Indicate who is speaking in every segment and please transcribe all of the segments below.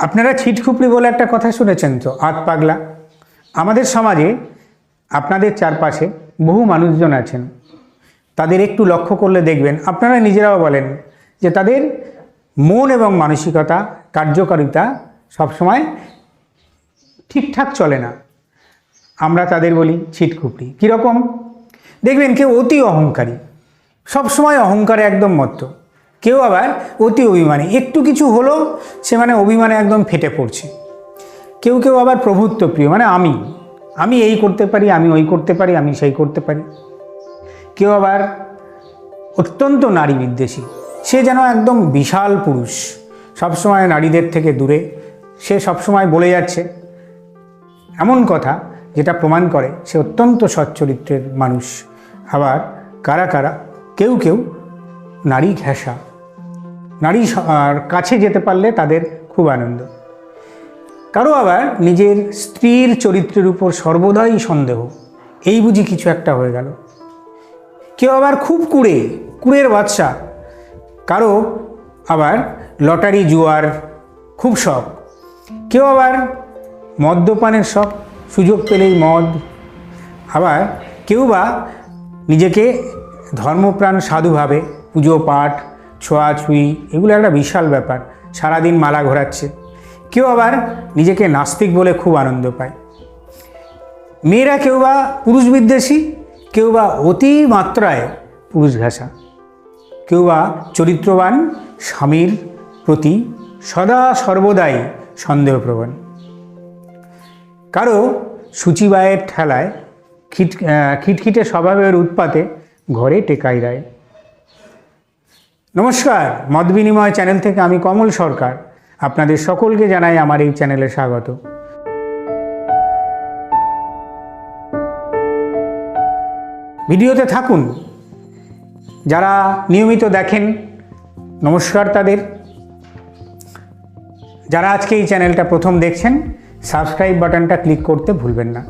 Speaker 1: আপনারা ছিটখুপড়ি বলে একটা কথা শুনেছেন তো আত পাগলা? আমাদের সমাজে আপনাদের চারপাশে বহু মানুষজন আছেন। তাদের একটু লক্ষ্য করলে দেখবেন, আপনারা নিজেরাও বলেন যে তাদের মন এবং মানসিকতা, কার্যকারিতা সবসময় ঠিকঠাক চলে না। আমরা তাদের বলি ছিটকুপড়ি কীরকম? দেখবেন কেউ অতি অহংকারী। সবসময় অহংকারে একদম মত্ত। কেউ আবার অতি অভিমানী। একটু কিছু হলো, সে মানে অভিমানে একদম ফেটে পড়ছে। কেউ কেউ আবার প্রভুত্ব প্রিয় মানে আমি। আমি এই করতে পারি, আমি ওই করতে পারি, আমি সেই করতে পারি। কেউ আবার অত্যন্ত নারী বিদ্বেষী। সে যেন একদম বিশাল পুরুষ। সবসময় নারীদের থেকে দূরে। সে সবসময় বলে যাচ্ছে। এমন কথা যেটা প্রমাণ করে সে অত্যন্ত সচ্চরিত্রের মানুষ। আবার কারা কারা? কেউ কেউ নারী ঘেঁষা। নারী কাছে যেতে পারলে তাদের খুব আনন্দ। কারও আবার নিজের স্ত্রীর চরিত্রের উপর সর্বদাই সন্দেহ, এই বুঝি কিছু একটা হয়ে গেল। কেউ আবার খুব কুড়ে, কুড়ের বাদশা। কারও আবার লটারি, জুয়ার খুব শখ। কেউ আবার মদ্যপানের শখ, সুযোগ পেলেই মদ। আবার কেউ বা নিজেকে ধর্মপ্রাণ সাধু ভাবে, পুজো পাঠ ছোঁয়াছুঁই এগুলো একটা বিশাল ব্যাপার। সারাদিন মালা ঘোরাচ্ছে। কেউ আবার নিজেকে নাস্তিক বলে খুব আনন্দ পায়। মেয়েরা কেউ বা পুরুষ বিদ্বেষী, কেউ বা অতি মাত্রায় পুরুষ ঘাসা। কেউ বা চরিত্রবান, স্বামীর প্রতি সদা সর্বদাই সন্দেহপ্রবণ। কারও সূচিবায়ের ঠেলায় খিট খিটখিটে স্বভাবের উৎপাতে ঘরে টেকাই দেয়। নমস্কার, মত বিনিময় চ্যানেল থেকে আমি কমল সরকার। আপনাদের সকলকে জানাই আমার এই চ্যানেলে স্বাগত। ভিডিওতে থাকুন। যারা নিয়মিত দেখেন, নমস্কার তাদের। যারা আজকে এই চ্যানেলটা প্রথম দেখছেন, সাবস্ক্রাইব বাটনটা ক্লিক করতে ভুলবেন না।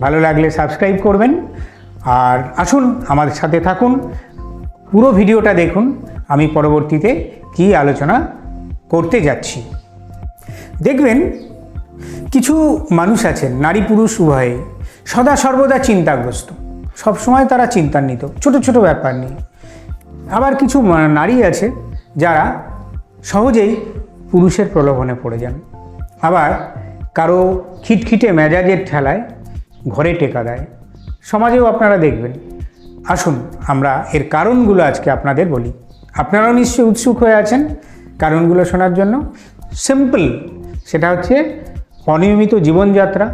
Speaker 1: ভালো লাগলে সাবস্ক্রাইব করবেন। আর আসুন, আমাদের সাথে থাকুন। পুরো ভিডিওটা দেখুন। আমি পরবর্তীতে কী আলোচনা করতে যাচ্ছি। দেখবেন, কিছু মানুষ আছেন, নারী পুরুষ উভয়ে, সদা সর্বদা চিন্তাগ্রস্ত। সবসময় তারা চিন্তান্বিত, ছোট ছোট ব্যাপার নিয়ে। আবার কিছু নারী আছে, যারা সহজেই পুরুষের প্রলোভনে পড়ে যান। আবার কারও খিটখিটে মেজাজের ঠেলায় ঘরে টেকা দেয়। সমাজেও আপনারা দেখবেন আসুন, আমরা এর কারণগুলো আজকে আপনাদের বলি। আপনারাও নিশ্চয়ই উৎসুক হয়ে আছেন কারণগুলো শোনার জন্য। সিম্পল সেটা হচ্ছে অনিয়মিত জীবনযাত্রা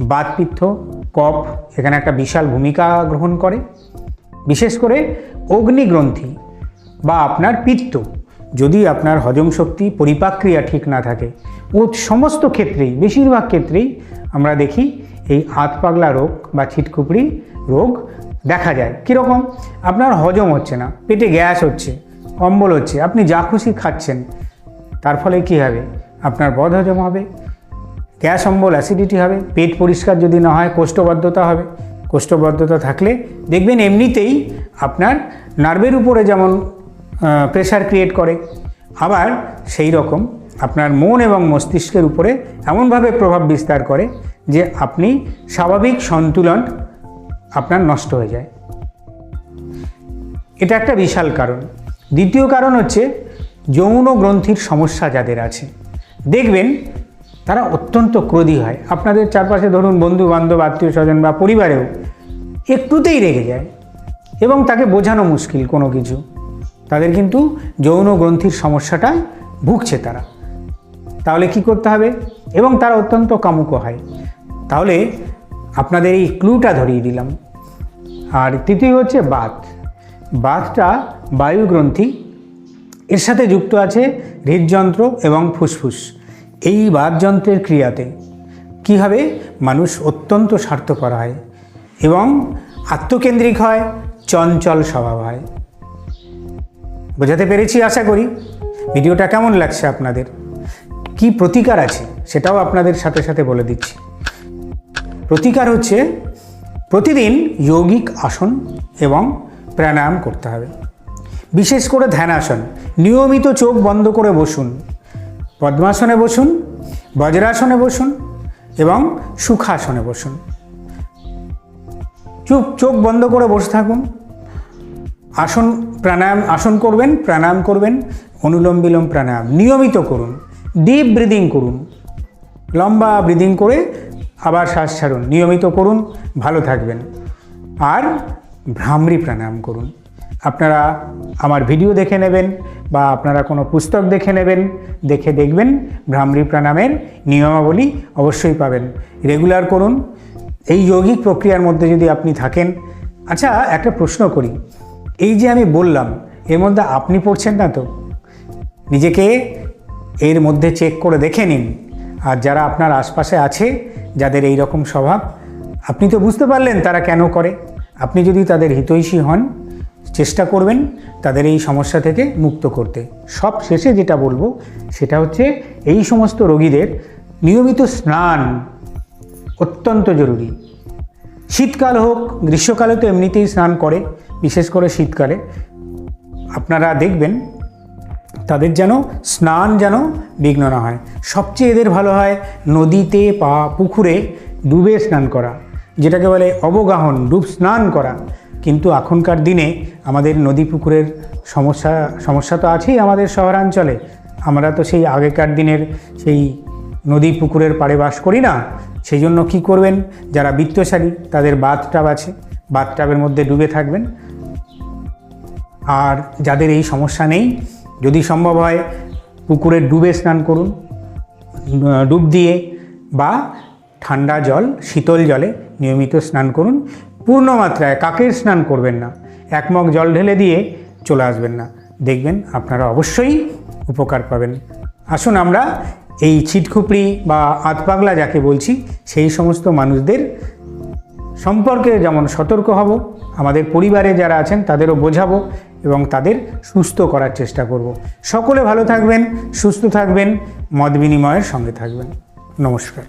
Speaker 1: বাতপিত্ত কফ, এখানে একটা বিশাল ভূমিকা গ্রহণ করে। বিশেষ করে অগ্নিগ্রন্থি বা আপনার পিত্ত, যদি আপনার হজম শক্তি পরিপাক্রিয়া ঠিক না থাকে, ও সমস্ত ক্ষেত্রেই, বেশিরভাগ ক্ষেত্রেই আমরা দেখি এই হাত পাগলা রোগ বা ছিটকুপড়ি রোগ দেখা যায়। কীরকম? আপনার হজম হচ্ছে না, পেটে গ্যাস হচ্ছে অম্বল হচ্ছে, আপনি যা খুশি খাচ্ছেন, তার ফলে কী হবে? আপনার বদ হজম হবে, গ্যাস, অম্বল অ্যাসিডিটি হবে, পেট পরিষ্কার যদি না হয়, কোষ্ঠবদ্ধতা হবে। কোষ্ঠবদ্ধতা থাকলে দেখবেন এমনিতেই আপনার নার্ভের উপরে যেমন প্রেশার ক্রিয়েট করে, আবার সেই রকম আপনার মন এবং মস্তিষ্কের উপরে এমনভাবে প্রভাব বিস্তার করে যে আপনি স্বাভাবিক সন্তুলন আপনার নষ্ট হয়ে যায়। এটা একটা বিশাল কারণ। দ্বিতীয় কারণ হচ্ছে যৌন গ্রন্থির সমস্যা যাদের আছে। দেখবেন, তারা অত্যন্ত ক্রোধী হয়। আপনাদের চারপাশে ধরুন বন্ধু বান্ধব আত্মীয় স্বজন বা পরিবারেও একটুতেই রেগে যায় এবং তাকে বোঝানো মুশকিল কোনো কিছু। তাদের কিন্তু যৌন গ্রন্থির সমস্যাটা ভুগছে তারা। তাহলে কি করতে হবে? এবং তারা অত্যন্ত কামুক হয়। তাহলে আপনাদের এই ক্লুটা ধরিয়ে দিলাম। আর তৃতীয় হচ্ছে বাত। বাতটা বায়ুগ্রন্থি, এর সাথে যুক্ত আছে হৃদযন্ত্র এবং ফুসফুস। এই বাতযন্ত্রের ক্রিয়াতে কী হবে মানুষ অত্যন্ত স্বার্থপর হয় এবং আত্মকেন্দ্রিক হয়, চঞ্চল স্বভাব হয়। বোঝাতে পেরেছি আশা করি? ভিডিওটা কেমন লাগছে আপনাদের? কি প্রতিকার আছে সেটাও আপনাদের সাথে সাথে বলে দিচ্ছি। প্রতিকার হচ্ছে প্রতিদিন যৌগিক আসন এবং প্রাণায়াম করতে হবে। বিশেষ করে ধ্যানাসন নিয়মিত চোখ বন্ধ করে বসুন, পদ্মাসনে বসুন, বজ্রাসনে বসুন এবং সুখাসনে বসুন। চুপ, চোখ বন্ধ করে বসে থাকুন। আসন প্রাণায়াম, আসন করবেন, প্রাণায়াম করবেন, অনুলোম বিলোম প্রাণায়াম নিয়মিত করুন। ডিপ ব্রিদিং করুন। লম্বা ব্রিদিং করে আবার শ্বাস ছাড়ুন। নিয়মিত করুন ভালো থাকবেন। আর ভ্রামরি প্রাণায়াম করুন। আপনারা আমার ভিডিও দেখে নেবেন বা আপনারা কোনো পুস্তক দেখে নেবেন, দেখে দেখবেন ভ্রামরি প্রাণায়ামের নিয়মাবলী অবশ্যই পাবেন। রেগুলার করুন। এই যৌগিক প্রক্রিয়ার মধ্যে যদি আপনি থাকেন আচ্ছা একটা প্রশ্ন করি। এই যে আমি বললাম, এর মধ্যে আপনি পড়ছেন না তো? নিজেকে এর মধ্যে চেক করে দেখে নিন। আর যারা আপনার আশপাশে আছে, যাদের এই রকম স্বভাব, আপনি তো বুঝতে পারলেন তারা কেন করে। আপনি যদি তাদের হিতৈষী হন, চেষ্টা করবেন তাদের এই সমস্যা থেকে মুক্ত করতে। সব শেষে যেটা বলব, সেটা হচ্ছে এই সমস্ত রোগীদের নিয়মিত স্নান অত্যন্ত জরুরি। শীতকাল হোক, গ্রীষ্মকালে তো এমনিতেই স্নান করে, বিশেষ করে শীতকালে। আপনারা দেখবেন তাদের যেন স্নান যেন বিঘ্ন না হয়। সবচেয়ে এদের ভালো হয় নদীতে বা পুকুরে ডুবে স্নান করা, যেটাকে বলে অবগাহন, ডুব স্নান করা। কিন্তু এখনকার দিনে আমাদের নদী পুকুরের সমস্যা সমস্যা তো আছেই আমাদের শহরাঞ্চলে। আমরা তো সেই আগেকার দিনের সেই নদী পুকুরের পাড়ে বাস করি না। সেই জন্য কী করবেন? যারা বৃত্তশালী, তাদের বাথটাব আছে। বাথটাবের মধ্যে ডুবে থাকবেন। আর যাদের এই সমস্যা নেই যদি সম্ভব হয় পুকুরে ডুবে স্নান করুন ডুব দিয়ে বা ঠান্ডা জল, শীতল জলে নিয়মিত স্নান করুন। পূর্ণ মাত্রায় কাকের স্নান করবেন না, এক মগ জল ঢেলে দিয়ে চলে আসবেন না। দেখবেন আপনারা অবশ্যই উপকার পাবেন। আসুন আমরা এই ছিটখুপড়ি বা আতপাগলা যাকে বলছি, সেই সমস্ত মানুষদের সম্পর্কে যেমন সতর্ক হব, আমাদের পরিবারে যারা আছেন তাদেরও বোঝাবো এবং তাদের সুস্থ করার চেষ্টা করব। সকলে ভালো থাকবেন, সুস্থ থাকবেন, মত বিনিময়ের সঙ্গে থাকবেন। নমস্কার।